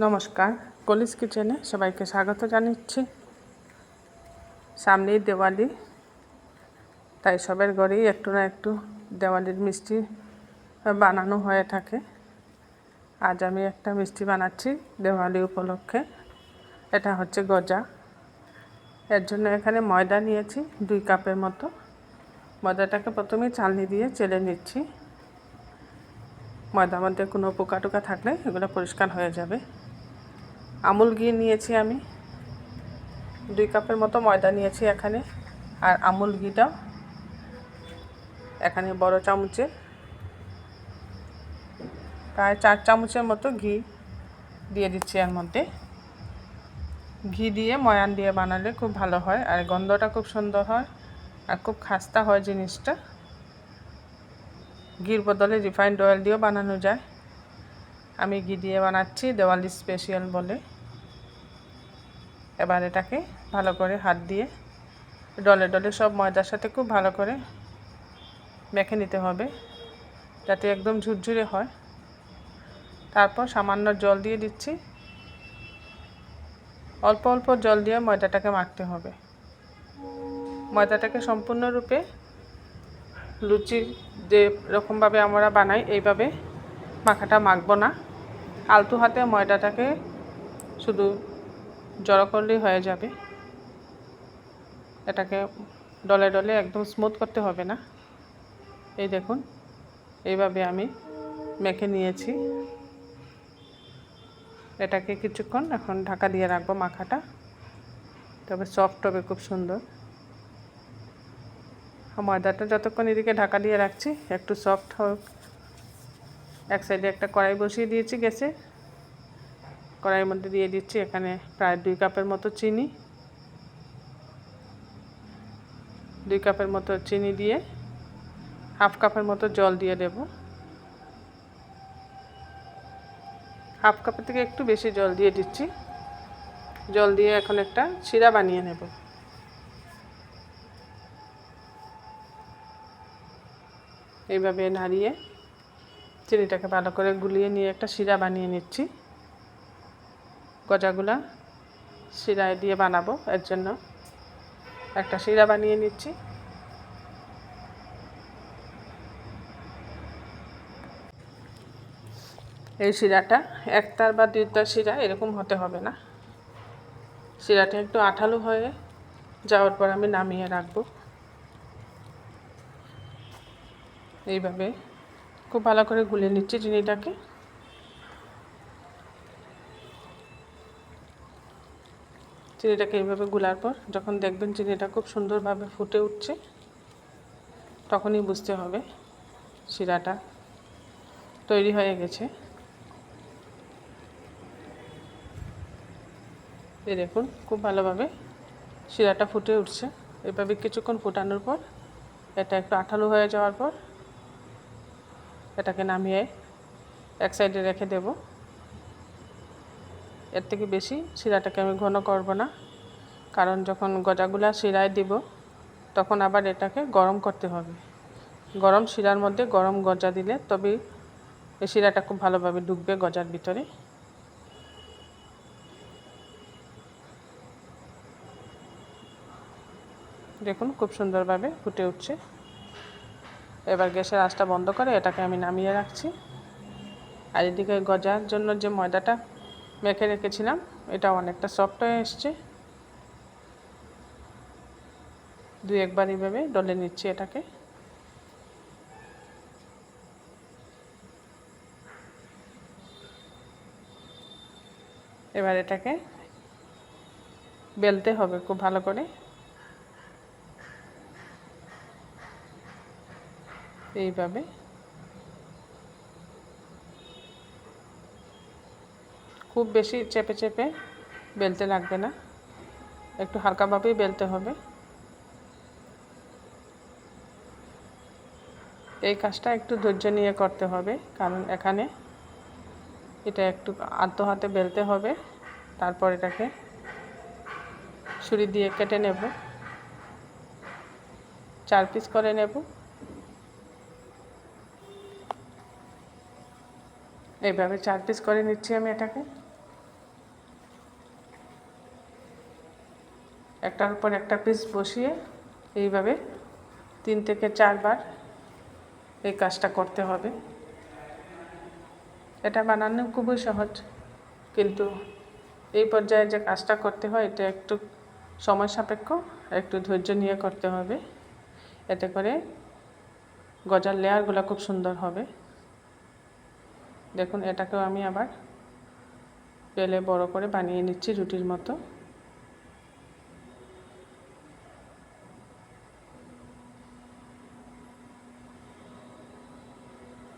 নমস্কার, কলিস কিচেনে সবাইকে স্বাগত জানাচ্ছি। সামনেই দেওয়ালি, তাই সবের ঘরেই একটু না একটু দেওয়ালির মিষ্টি বানানো হয়ে থাকে। আজ আমি একটা মিষ্টি বানাচ্ছি দেওয়ালি উপলক্ষে। এটা হচ্ছে গজা। এর জন্য এখানে ময়দা নিয়েছি দুই কাপের মতো। ময়দাটাকে প্রথমে চালনি দিয়ে চেলে নিচ্ছি। ময়দার মধ্যে কোনো পোকা টোকা থাকলে এগুলো পরিষ্কার হয়ে যাবে। আমুল ঘি নিয়েছি আমি। দুই কাপের মতো ময়দা নিয়েছি এখানে। আর আমুল ঘিটাও এখানে বড় চামচে। প্রায় চার চামচের মতো ঘি দিয়ে দিচ্ছি এর মধ্যে। ঘি দিয়ে ময়ান দিয়ে বানালে খুব ভালো হয় আর গন্ধটা খুব সুন্দর হয় আর খুব খাস্তা হয় জিনিসটা। ঘির বদলে রিফাইন্ড অয়েল দিয়েও বানানো যায়। আমি ঘি দিয়ে বানাচ্ছি দেওয়ালি স্পেশাল বলে। এবার এটাকে ভালো করে হাত দিয়ে ডলে ডলে সব ময়দার সাথে খুব ভালো করে মেখে নিতে হবে, যাতে একদম ঝুরঝুরে হয়। তারপর সামান্য জল দিয়ে দিচ্ছি। অল্প অল্প জল দিয়ে ময়দাটাকে মাখতে হবে। ময়দাটাকে সম্পূর্ণরূপে লুচি যে রকমভাবে আমরা বানাই, এইভাবে মাখাটা মাখবো না। আলতু হাতে ময়দাটাকে শুধু জড়ো করলেই হয়ে যাবে। এটাকে ডলে ডলে একদম স্মুথ করতে হবে না। এই দেখুন, এইভাবে আমি মেখে নিয়েছি। এটাকে কিছুক্ষণ এখন ঢাকা দিয়ে রাখব মাখাটা। তবে সফট হবে, খুব সুন্দর। ময়দাটা যতক্ষণ এদিকে ঢাকা দিয়ে রাখছি, একটু সফট হোক। এক সাইডে একটা কড়াই বসিয়ে দিয়েছি গ্যাসে। কড়াইয়ের মধ্যে দিয়ে দিচ্ছি এখানে প্রায় দুই কাপের মতো চিনি। দুই কাপের মতো চিনি দিয়ে হাফ কাপের মতো জল দিয়ে দেব। হাফ কাপের থেকে একটু বেশি জল দিয়ে দিচ্ছি। জল দিয়ে এখন একটা শিরা বানিয়ে নেব। এইভাবে নাড়িয়ে চিনিটাকে ভালো করে গুলিয়ে নিয়ে একটা শিরা বানিয়ে নিচ্ছি। গজাগুলা শিরায় দিয়ে বানাবো, এর জন্য একটা শিরা বানিয়ে নিচ্ছি। এই শিরাটা একতার বা দুইটার শিরা, এরকম হতে হবে না। শিরাটা একটু আঠালো হয়ে যাওয়ার পর আমি নামিয়ে রাখব। এইভাবে খুব ভালো করে গুলে নিচ্ছি চিনিটাকে। চিনিটাকে এইভাবে গুলার পর যখন দেখবেন চিনিটা খুব সুন্দরভাবে ফুটে উঠছে, তখনই বুঝতে হবে শিরাটা তৈরি হয়ে গেছে। এই দেখুন, খুব ভালোভাবে শিরাটা ফুটে উঠছে। এভাবে কিছুক্ষণ ফুটানোর পর, এটা একটু আঠালো হয়ে যাওয়ার পর, এটাকে নামিয়ে এক সাইডে রেখে দেব। এর থেকে বেশি শিরাটাকে আমি ঘন করব না। কারণ যখন গজাগুলা শিরায় দিব, তখন আবার এটাকে গরম করতে হবে। গরম শিরার মধ্যে গরম গজা দিলে তবেই এই শিরাটা খুব ভালোভাবে ঢুকবে গজার ভিতরে। দেখুন, খুব সুন্দরভাবে ফুটে উঠছে। এবার গ্যাসের আঁচটা বন্ধ করে এটাকে আমি নামিয়ে রাখছি। আর এদিকে গজার জন্য যে ময়দাটা মেখে রেখেছিলাম। এটা অনেকটা সফট হয়ে এসছে। দুই একবার এইভাবে ডলে নিচ্ছি এটাকে। এবার এটাকে বেলতে হবে খুব ভালো করে। এইভাবে খুব বেশি চেপে চেপে বেলতে লাগবে না। একটু হালকাভাবেই বেলতে হবে। এই কাজটা একটু ধৈর্য নিয়ে করতে হবে, কারণ এখানে এটা একটু আদ্য হাতে বেলতে হবে, তারপর এটাকে ছুরি দিয়ে কেটে নেব। চার পিস করে নেব। এইভাবে চার পিস করে নিচ্ছি আমি এটাকে। একটার উপর একটা পিস বসিয়ে এইভাবে তিন থেকে চারবার এই কাজটা করতে হবে। এটা বানানো খুবই সহজ, কিন্তু এই পর্যায়ে যে কাজটা করতে হয়, এটা একটু সময় সাপেক্ষ একটু ধৈর্য নিয়ে করতে হবে। এতে করে গজার লেয়ারগুলো খুব সুন্দর হবে। দেখুন, এটাকেও আমি আবার পেলে বড় করে বানিয়ে নিচ্ছি রুটির মতো।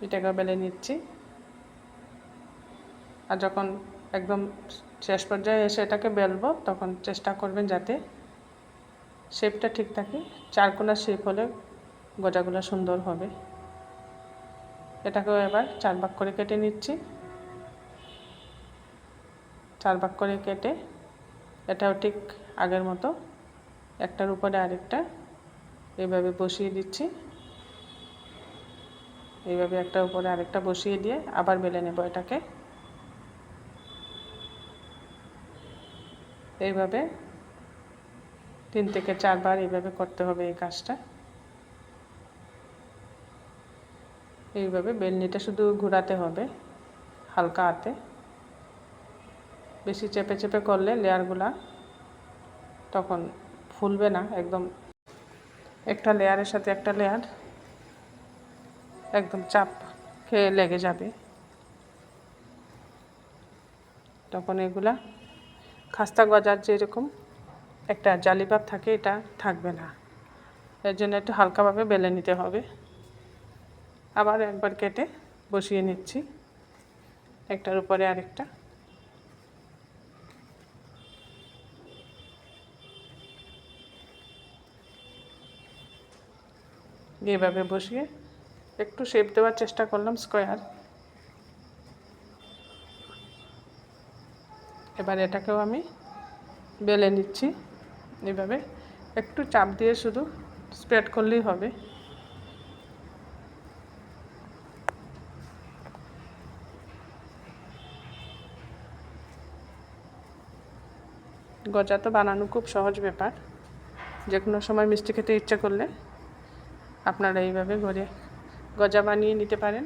এটাকে বেলে নিচ্ছি। আর যখন একদম শেষ পর্যায়ে এসে এটাকে বেলবো, তখন চেষ্টা করবেন যাতে শেপটা ঠিক থাকে। চারকোনা শেপ হলে গজাগুলো সুন্দর হবে। এটাকেও এবার চার ভাগ করে কেটে নিচ্ছি। চার ভাগ করে কেটে এটাও ঠিক আগের মতো একটার উপরে আরেকটা এইভাবে বসিয়ে দিচ্ছি। এইভাবে একটা উপরে আরেকটা বসিয়ে দিয়ে আবার বেলে নেব এটাকে। এইভাবে তিন থেকে চারবার এইভাবে করতে হবে এই কাজটা। এইভাবে বেলনিটা শুধু ঘোরাতে হবে হালকা হাতে। বেশি চেপে চেপে করলে লেয়ারগুলা তখন ফুলবে না, একদম একটা লেয়ারের সাথে একটা লেয়ার একদম চাপ খেয়ে লেগে যাবে। তখন এগুলা খাস্তা গজার যেরকম একটা জালিভাব থাকে, এটা থাকবে না। এর জন্য একটু হালকাভাবে বেলে নিতে হবে। আবার একবার কেটে বসিয়ে নিচ্ছি। একটার উপরে আরেকটা। এভাবে বসিয়ে একটু শেপ দেওয়ার চেষ্টা করলাম স্কোয়ার এবার এটাকেও আমি বেলে নিচ্ছি। এভাবে একটু চাপ দিয়ে শুধু স্প্রেড করলেই হবে। গজা তো বানানো খুব সহজ ব্যাপার। যে কোনো সময় মিষ্টি খেতে ইচ্ছা করলে আপনারা এইভাবে ঘরে গজা বানিয়ে নিতে পারেন।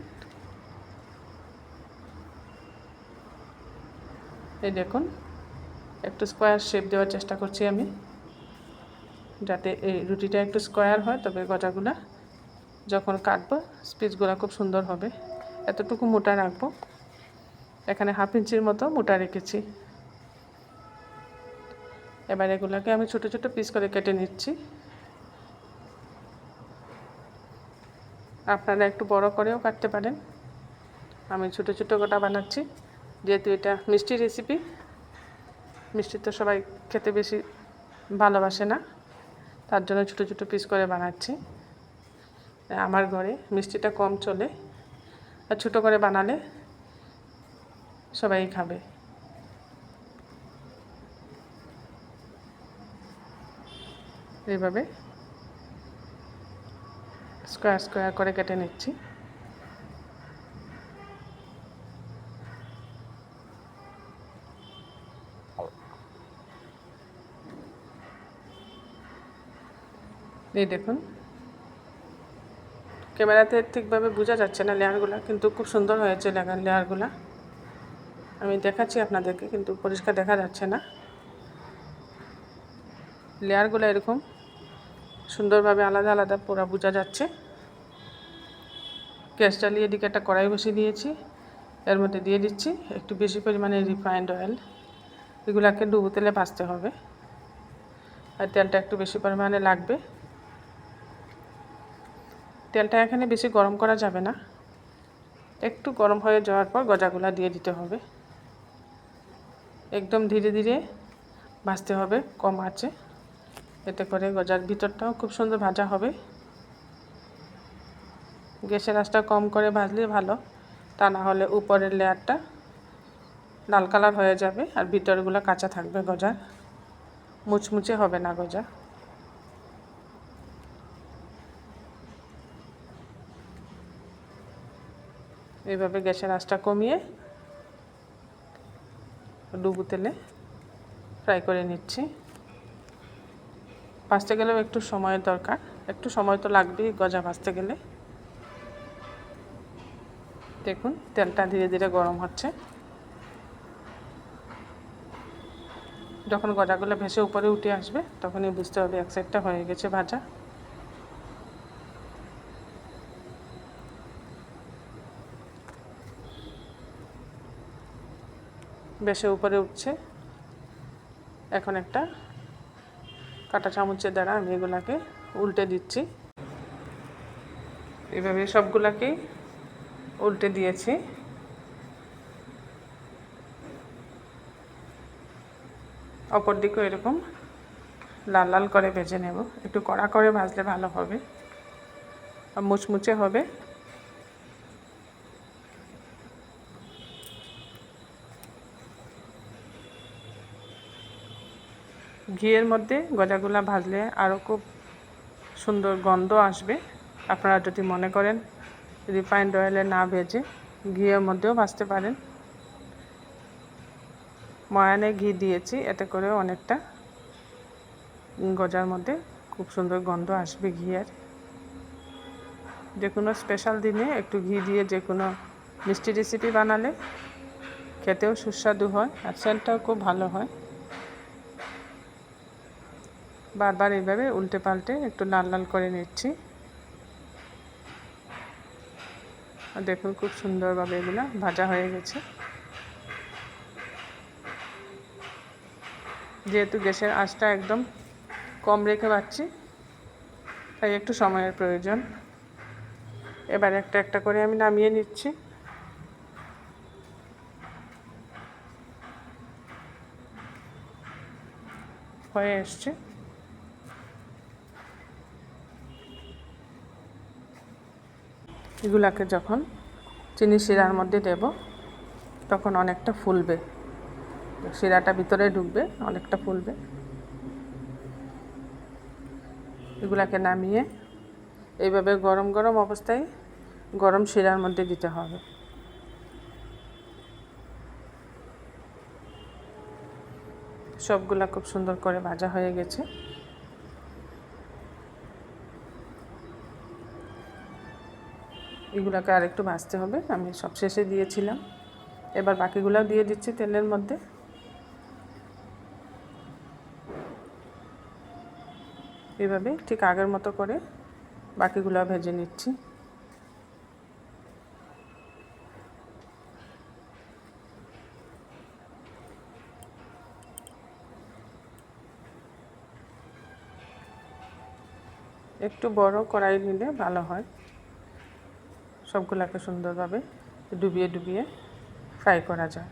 এই দেখুন, একটু স্কোয়ার শেপ দেওয়ার চেষ্টা করছি আমি, যাতে এই রুটিটা একটু স্কোয়ার হয়, তবে গজাগুলা যখন কাটবো, স্পিচগুলো খুব সুন্দর হবে। এতটুকু মোটা রাখব। এখানে হাফ ইঞ্চির মতো মোটা রেখেছি। এবার এগুলোকে আমি ছোট ছোট পিস করে কেটে নিচ্ছি। আপনারা একটু বড় করেও কাটতে পারেন। আমি ছোট ছোট গোটা বানাচ্ছি, যেহেতু এটা মিষ্টি রেসিপি মিষ্টি তো সবাই খেতে বেশি ভালোবাসে না, তার জন্য ছোট ছোট পিস করে বানাচ্ছি। আমার ঘরে মিষ্টিটা কম চলে, আর ছোটো করে বানালে সবাই খাবে। এইভাবে স্কোয়ার স্কোয়ার করে কেটে নিচ্ছি। এই দেখুন। ক্যামেরাতে ঠিকভাবে বোঝা যাচ্ছে না লেয়ারগুলো, কিন্তু খুব সুন্দর হয়েছে লেয়ার লেয়ারগুলো। আমি দেখাচ্ছি আপনাদেরকে, কিন্তু পরিষ্কার দেখা যাচ্ছে না। লেয়ারগুলো এরকম সুন্দরভাবে আলাদা আলাদা পোড়া বোঝা যাচ্ছে। গ্যাস চালিয়ে এদিকে একটা কড়াই বসিয়ে দিয়েছি। এর মধ্যে দিয়ে দিচ্ছি একটু বেশি পরিমাণে রিফাইন্ড অয়েল এগুলাকে ডুবো তেলে ভাজতে হবে। আর তেলটা একটু বেশি পরিমাণে লাগবে। তেলটা এখানে বেশি গরম করা যাবে না। একটু গরম হয়ে যাওয়ার পর গজাগুলা দিয়ে দিতে হবে। একদম ধীরে ধীরে ভাজতে হবে, কম আছে। এতে করে গজার ভিতরটাও খুব সুন্দর ভাজা হবে। গ্যাসের আঁচটা কম করে ভাজলে ভালো, তা না হলে উপরের লেয়ারটা লাল কালার হয়ে যাবে আর ভিতরগুলো কাঁচা থাকবে গজা মুচমুচে হবে না গজা। এইভাবে গ্যাসের আঁচটা কমিয়ে ডুবু তেলে ফ্রাই করে নিচ্ছি। ভাজতে গেলেও একটু সময়ের দরকার। একটু সময় তো লাগবেই গজা ভাজতে গেলে। দেখুন, তেলটা ধীরে ধীরে গরম হচ্ছে। যখন গজাগুলো ভেসে উপরে উঠে আসবে, তখনই বুঝতে হবে এক সাইডটা হয়ে গেছে ভাজা। বেশে উপরে উঠছে। এখন একটা কাঁটা চামচের দ্বারা আমি এগুলাকে উল্টে দিচ্ছি। এভাবে সবগুলাকেই উল্টে দিয়েছি। অপর দিকেও এরকম লাল লাল করে ভেজে নেব। একটু কড়া করে ভাজলে ভালো হবে। আর মুচমুচে হবে। ঘিয়ের মধ্যে গজাগুলা ভাজলে আরও খুব সুন্দর গন্ধ আসবে। আপনারা যদি মনে করেন রিফাইন্ড অয়েলে না ভেজে ঘিয়ের মধ্যেও ভাজতে পারেন। ময়ানে ঘি দিয়েছি, এতে করে অনেকটা গজার মধ্যে খুব সুন্দর গন্ধ আসবে ঘিয়ের। যে কোনো স্পেশাল দিনে একটু ঘি দিয়ে যে কোনো মিষ্টি রেসিপি বানালে খেতেও সুস্বাদু হয় আর সেন্টটাও খুব ভালো হয়। বারবার এইভাবে উল্টে পাল্টে একটু লাল লাল করে নিচ্ছি। আর দেখুন খুব সুন্দরভাবে এগুলো ভাজা হয়ে গেছে। যেহেতু গ্যাসের আঁচটা একদম কম রেখে পাচ্ছি তাই একটু সময়ের প্রয়োজন। এবার একটা একটা করে আমি নামিয়ে নিচ্ছি। হয়ে এসছে। এগুলাকে যখন চিনি শিরার মধ্যে দেব, তখন অনেকটা ফুলবে। শিরাটা ভিতরে ঢুকবে, অনেকটা ফুলবে। এগুলাকে নামিয়ে এইভাবে গরম গরম অবস্থায় গরম শিরার মধ্যে দিতে হবে। সবগুলা খুব সুন্দর করে ভাজা হয়ে গেছে। এগুলোকে আর একটু ভাজতে হবে। আমি সব শেষে দিয়েছিলাম। এবার বাকিগুলোও দিয়ে দিচ্ছি তেলের মধ্যে। এভাবে ঠিক আগের মতো করে বাকিগুলো ভেজে নিচ্ছি। একটু বড় কড়াই নিলে ভালো হয়। সবগুলোকে সুন্দরভাবে ডুবিয়ে ডুবিয়ে ফ্রাই করা যায়।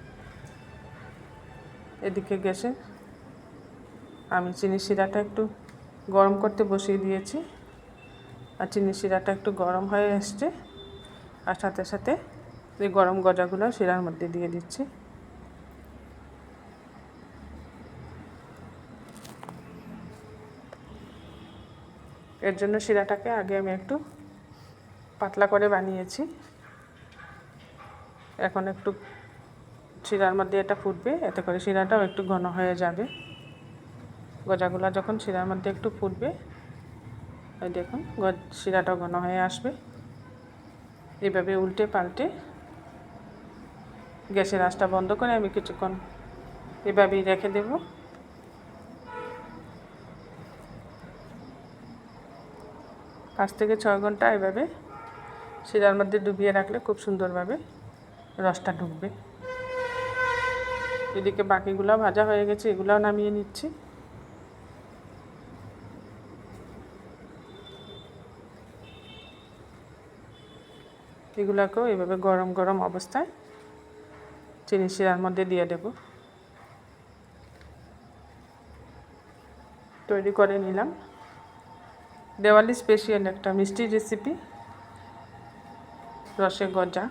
এদিকে গ্যাসে আমি চিনি শিরাটা একটু গরম করতে বসিয়ে দিয়েছি। আর চিনি শিরাটা একটু গরম হয়ে এসছে। আর সাথে সাথে এই গরম গজাগুলো শিরার মধ্যে দিয়ে দিচ্ছি। এর জন্য শিরাটাকে আগে আমি একটু পাতলা করে বানিয়েছি। এখন একটু শিরার মধ্যে এটা ফুটবে, এতে করে শিরাটাও একটু ঘন হয়ে যাবে। গজাগুলা যখন শিরার মধ্যে একটু ফুটবে ওই দেখুন শিরাটাও ঘন হয়ে আসবে। এভাবে উল্টে পাল্টে গ্যাসের আঁচটা বন্ধ করে আমি কিছুক্ষণ এভাবেই রেখে দেব। পাঁচ থেকে ছয় ঘণ্টা এভাবে শিরার মধ্যে ডুবিয়ে রাখলে খুব সুন্দরভাবে রসটা ঢুকবে। এদিকে বাকিগুলো ভাজা হয়ে গেছে, এগুলোও নামিয়ে নিচ্ছি। এগুলোকেও এভাবে গরম গরম অবস্থায় চিনি শিরার মধ্যে দিয়ে দেব। তৈরি করে নিলাম। দেওয়ালি স্পেশাল একটা মিষ্টি রেসিপি রসে গজা।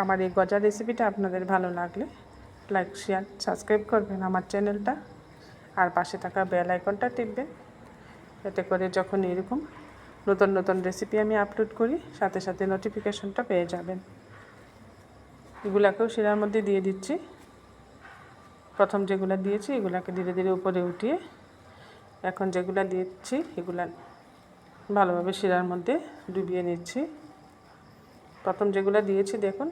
আমার এই গজা রেসিপিটা আপনাদের ভালো লাগলে লাইক শেয়ার সাবস্ক্রাইব করবেন আমার চ্যানেলটা আর পাশে থাকা বেল আইকনটা টিপবেন। এতে করে যখন এরকম নতুন নতুন রেসিপি আমি আপলোড করি, সাথে সাথে নোটিফিকেশনটা পেয়ে যাবেন। এগুলাকেও শিরার মধ্যে দিয়ে দিচ্ছি। প্রথম যেগুলো দিয়েছি, এগুলাকে ধীরে ধীরে উপরে উঠিয়ে এখন যেগুলো দিচ্ছি, এগুলা ভালোভাবে শিরার মধ্যে ডুবিয়ে নিচ্ছি। প্রথম যেগুলো দিয়েছি, দেখুন,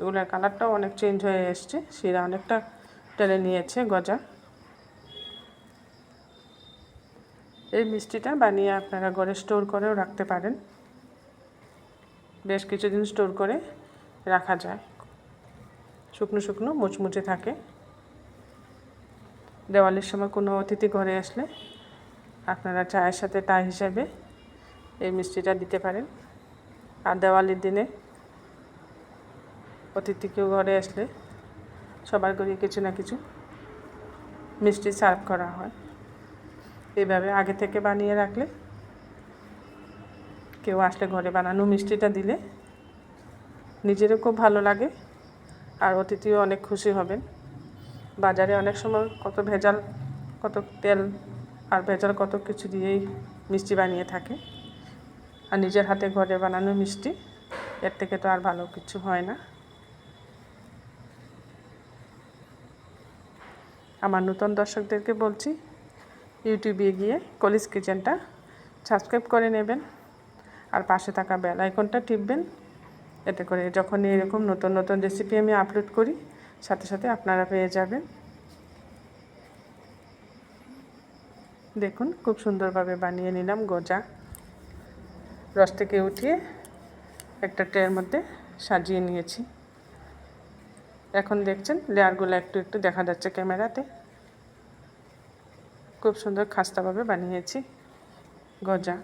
এগুলোর কালারটাও অনেক চেঞ্জ হয়ে এসছে। শিরা অনেকটা টেনে নিয়েছে গজা। এই মিষ্টিটা বানিয়ে আপনারা ঘরে স্টোর করেও রাখতে পারেন। বেশ কিছুদিন স্টোর করে রাখা যায়। শুকনো শুকনো মুচমুচে থাকে। দেওয়ালির সময় কোনো অতিথি ঘরে আসলে আপনারা চায়ের সাথে তা হিসাবে এই মিষ্টিটা দিতে পারেন। আর দেওয়ালির দিনে অতিথি কেউ ঘরে আসলে সবার ঘরে কিছু না কিছু মিষ্টি সার্ভ করা হয়। এইভাবে আগে থেকে বানিয়ে রাখলে কেউ আসলে ঘরে বানানো মিষ্টিটা দিলে নিজেরও খুব ভালো লাগে আর অতিথিও অনেক খুশি হবেন। বাজারে অনেক সময় কত ভেজাল, কত তেল আর ভেজাল কত কিছু দিয়েই মিষ্টি বানিয়ে থাকে। আর নিজের হাতে ঘরে বানানো মিষ্টি, এর থেকে তো আর ভালো কিছু হয় না। আমার নতুন দর্শকদেরকে বলছি, ইউটিউবে গিয়ে কলিজ কিচেনটা সাবস্ক্রাইব করে নেবেন আর পাশে থাকা বেল আইকনটা টিপবেন। এতে করে যখন এরকম নতুন নতুন রেসিপি আমি আপলোড করি, সাথে সাথে আপনারা পেয়ে যাবেন। দেখুন, খুব সুন্দরভাবে বানিয়ে নিলাম গজা। রস থেকে উঠিয়ে একটা ট্রের মধ্যে সাজিয়ে নিয়েছি। এখন দেখছেন লেয়ারগুলো একটু একটু দেখা যাচ্ছে ক্যামেরাতে। খুব সুন্দর খাস্তাভাবে বানিয়েছি। গজা।